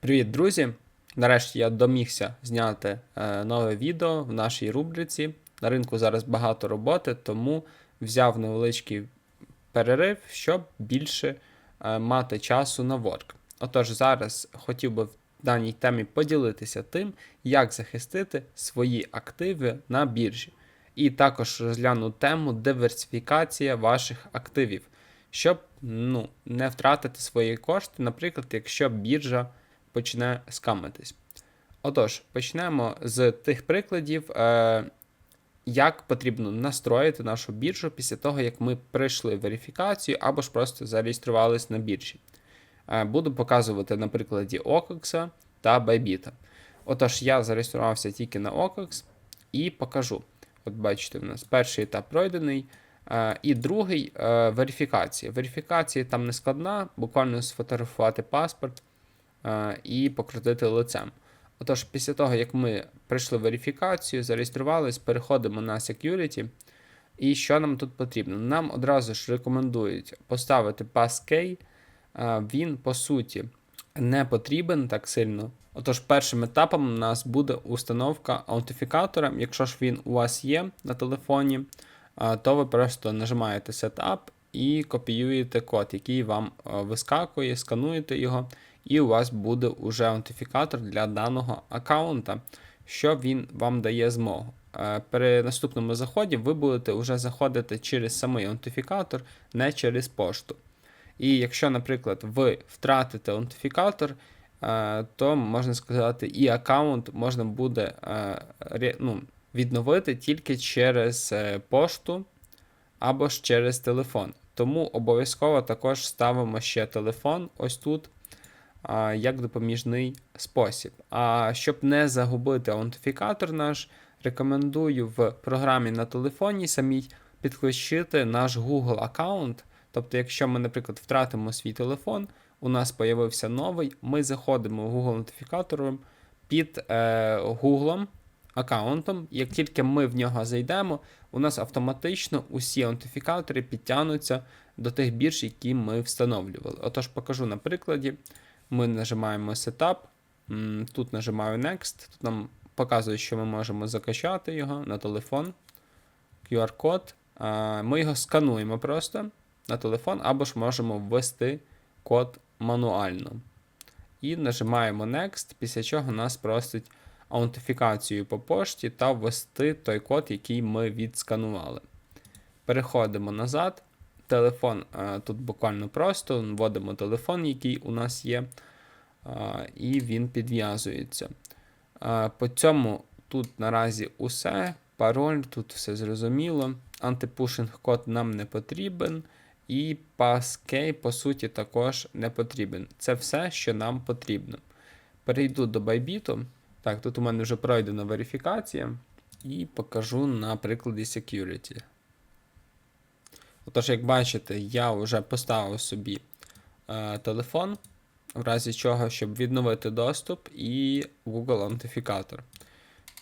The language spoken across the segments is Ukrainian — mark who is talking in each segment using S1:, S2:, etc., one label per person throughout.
S1: Привіт, друзі! Нарешті я домігся зняти е, нове відео в нашій рубриці. На ринку зараз багато роботи, тому взяв невеличкий перерив, щоб більше е, мати часу на ворк. Отож, зараз хотів би в даній темі поділитися тим, як захистити свої активи на біржі. І також розгляну тему диверсифікація ваших активів, щоб ну, не втратити свої кошти, наприклад, якщо біржа почне скамитись. Отож, почнемо з тих прикладів, е, як потрібно настроїти нашу біржу після того, як ми пройшли верифікацію або ж просто зареєструвались на біржі. Е, буду показувати на прикладі OKX та Bybit. Отож, я зареєструвався тільки на OKX і покажу. От бачите, у нас перший етап пройдений. Е, І другий верифікація. Верифікація там не складна, буквально сфотографувати паспорт і покрутити лицем. Отож, після того, як ми пройшли верифікацію, зареєструвались, переходимо на Security. І що нам тут потрібно? Нам одразу ж рекомендують поставити passkey. Е, Він, по суті, не потрібен так сильно. Отож, першим етапом у нас буде установка аутентифікатора. Якщо ж він у вас є на телефоні, е, то ви просто нажимаєте Setup і копіюєте код, який вам е, вискакує, скануєте його, і у вас буде уже аутентифікатор для даного аккаунта, що він вам дає змогу. Е, При наступному заході ви будете вже заходити через самий аутентифікатор, не через пошту. І якщо, наприклад, ви втратите аутентифікатор, е, то можна сказати, і аккаунт можна буде е, ну, відновити тільки через пошту або ж через телефон. Тому обов'язково також ставимо ще телефон ось тут як допоміжний спосіб. А щоб не загубити аутентифікатор наш, рекомендую в програмі на телефоні самій підключити наш Google аккаунт. Тобто, якщо ми, наприклад, втратимо свій телефон, у нас появився новий, ми заходимо в Google аутентифікатором під е, Google аккаунтом. Як тільки ми в нього зайдемо, у нас автоматично усі аутентифікатори підтягнуться до тих бірж, які ми встановлювали. Отож, покажу на прикладі. Ми нажимаємо Setup, тут нажимаю Next, тут нам показує, що ми можемо закачати його на телефон. QR-код. Ми його скануємо просто на телефон, або ж можемо ввести код мануально. І нажимаємо Next, після чого нас просить аутентифікацію по пошті та ввести той код, який ми відсканували. Переходимо назад. Телефон е, тут буквально просто, вводимо телефон, який у нас є, е, і він підв'язується. Е, По цьому тут наразі усе. Пароль, тут все зрозуміло. Антипушинг код нам не потрібен. І passkey, по суті, також не потрібен. Це все, що нам потрібно. Перейду до Bybit. Так, тут у мене вже пройдена верифікація. І покажу на прикладі security. Отож, як бачите, я вже поставив собі е, телефон, в разі чого, щоб відновити доступ, і Google аутентифікатор.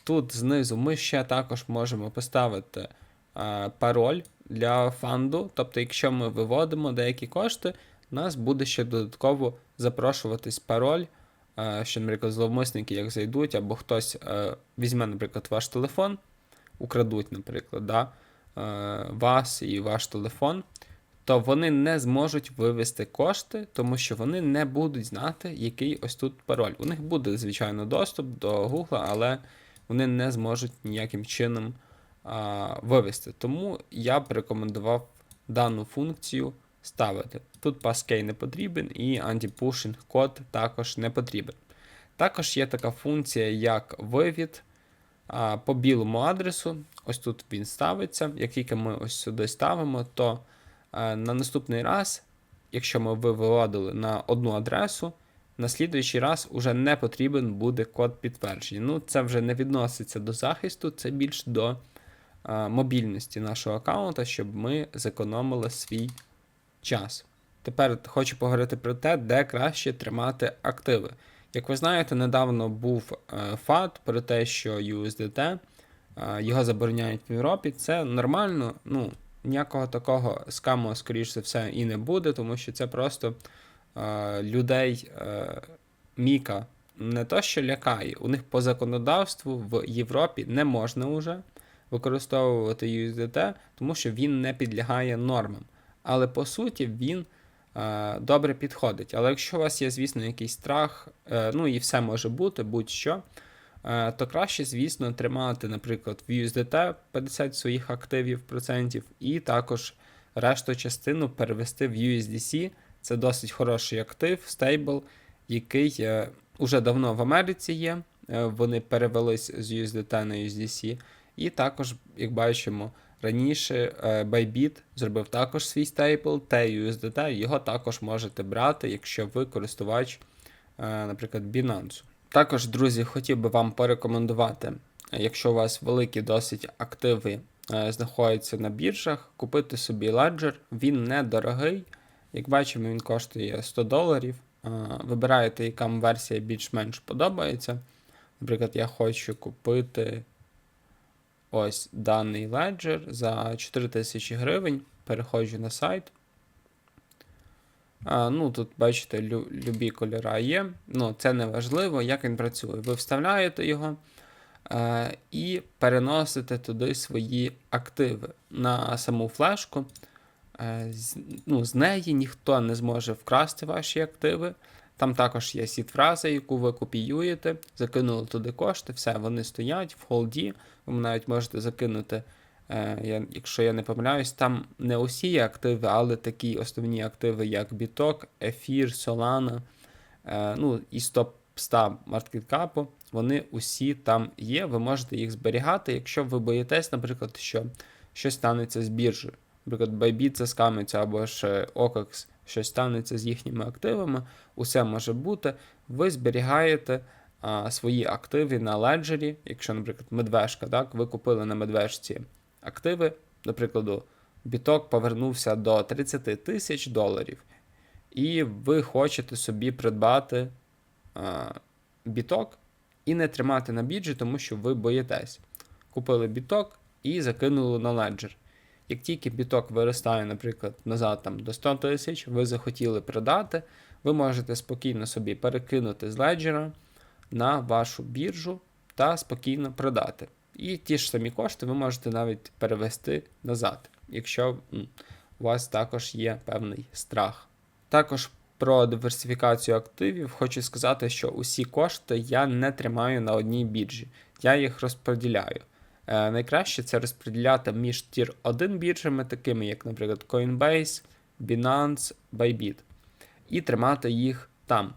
S1: Тут знизу ми ще також можемо поставити е, пароль для фанду. Тобто, якщо ми виводимо деякі кошти, нас буде ще додатково запрошуватись пароль, е, що, наприклад, зловмисники як зайдуть, або хтось е, візьме, наприклад, ваш телефон, украдуть, наприклад, да, вас і ваш телефон, то вони не зможуть вивести кошти, тому що вони не будуть знати, який ось тут пароль. У них буде, звичайно, доступ до Google, але вони не зможуть ніяким чином а, вивести. Тому я б рекомендував дану функцію ставити. Тут passkey не потрібен і anti-pushing код також не потрібен. Також є така функція, як вивід по білому адресу. Ось тут він ставиться. Як тільки ми ось сюди ставимо, то на наступний раз, якщо ми виводили на одну адресу, на слідуючий раз уже не потрібен буде код підтвердження. Ну, це вже не відноситься до захисту, це більш до мобільності нашого аккаунта, щоб ми зекономили свій час. Тепер хочу поговорити про те, де краще тримати активи. Як ви знаєте, недавно був е, ФАТ про те, що USDT е, його забороняють в Європі. Це нормально. Ну, ніякого такого скаму, скоріш за все, і не буде, тому що це просто е, людей Міка не то, що лякає, у них по законодавству в Європі не можна вже використовувати USDT, тому що він не підлягає нормам. Але по суті він добре підходить. Але якщо у вас є, звісно, якийсь страх, е, ну і все може бути, будь-що, е, то краще, звісно, тримати, наприклад, в USDT 50 своїх активів процентів, і також решту частину перевести в USDC. Це досить хороший актив, стейбл, який е, уже давно в Америці є. Е, Вони перевелись з USDT на USDC. І також, як бачимо, раніше е, Bybit зробив також свій стейбл, TUSDT, його також можете брати, якщо ви користувач, е, наприклад, Binance. Також, друзі, хотів би вам порекомендувати, якщо у вас великі досить активи е, знаходяться на біржах, купити собі Ledger. Він недорогий. Як бачимо, він коштує 100 доларів. Вибираєте, яка вам версія більш-менш подобається. Наприклад, я хочу купити ось даний Ledger за 4000 гривень. Переходжу на сайт. А, ну, тут, бачите, лю, любі кольори є. Ну, це не важливо, як він працює. Ви вставляєте його е, і переносите туди свої активи на саму флешку. Е, з, ну, з неї ніхто не зможе вкрасти ваші активи. Там також є сіт-фраза, яку ви копіюєте, закинули туди кошти, все, вони стоять в холді. Ви навіть можете закинути, е, я, якщо я не помиляюсь, там не усі активи, але такі основні активи, як Біток, Ефір, Solana, е, ну і топ 100 маркеткапу, вони усі там є. Ви можете їх зберігати, якщо ви боїтесь, наприклад, що щось станеться з біржею. Наприклад, Bybit заскамиться або ж OKEX щось станеться з їхніми активами, усе може бути. Ви зберігаєте а, свої активи на леджері. Якщо, наприклад, медвежка, так, ви купили на медвежці активи, до прикладу, біток повернувся до 30 тисяч доларів, і ви хочете собі придбати а, біток і не тримати на біржі, тому що ви боїтесь. Купили біток і закинули на леджер. Як тільки біток виростає, наприклад, назад там, до 100 тисяч, ви захотіли продати, ви можете спокійно собі перекинути з леджера на вашу біржу та спокійно продати. І ті ж самі кошти ви можете навіть перевести назад, якщо у вас також є певний страх. Також про диверсифікацію активів хочу сказати, що усі кошти я не тримаю на одній біржі, я їх розподіляю. Е, найкраще це розподіляти між тір 1 біржами, такими як, наприклад, Coinbase, Binance, Bybit, і тримати їх там.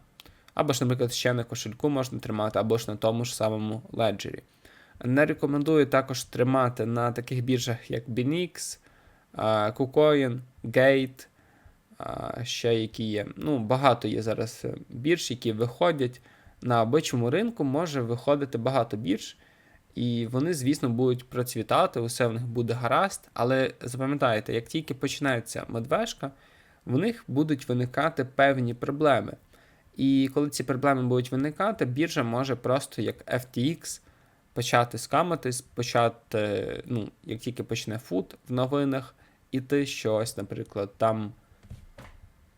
S1: Або ж, наприклад, ще на кошельку можна тримати, або ж на тому ж самому леджері. Не рекомендую також тримати на таких біржах, як Binix, е, KuCoin, Gate, е, ще які є. Ну, багато є зараз бірж, які виходять. На обичому ринку може виходити багато бірж. І вони, звісно, будуть процвітати, усе в них буде гаразд. Але запам'ятайте, як тільки починається медвежка, в них будуть виникати певні проблеми. І коли ці проблеми будуть виникати, біржа може просто як FTX почати скаматись, почати, ну, як тільки почне фут в новинах, іти щось, наприклад, там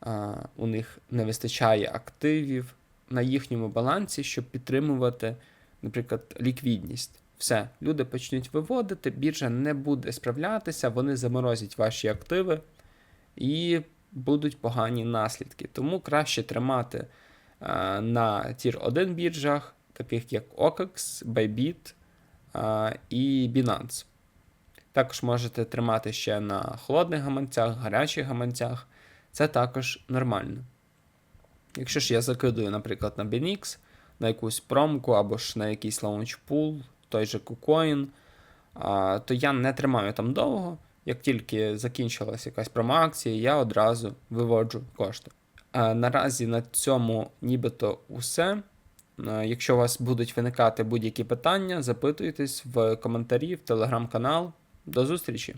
S1: а, у них не вистачає активів на їхньому балансі, щоб підтримувати, наприклад, ліквідність. Все, люди почнуть виводити, біржа не буде справлятися, вони заморозять ваші активи і будуть погані наслідки. Тому краще тримати а, на тір 1 біржах, таких як OKEX, Bybit а, і Binance. Також можете тримати ще на холодних гаманцях, гарячих гаманцях. Це також нормально. Якщо ж я закидую, наприклад, на Binix, на якусь промку або ж на якийсь лаунчпул, той же KuCoin, то я не тримаю там довго. Як тільки закінчилась якась промоакція, я одразу виводжу кошти. Наразі на цьому нібито усе. Якщо у вас будуть виникати будь-які питання, запитуйтесь в коментарі, в телеграм-канал. До зустрічі!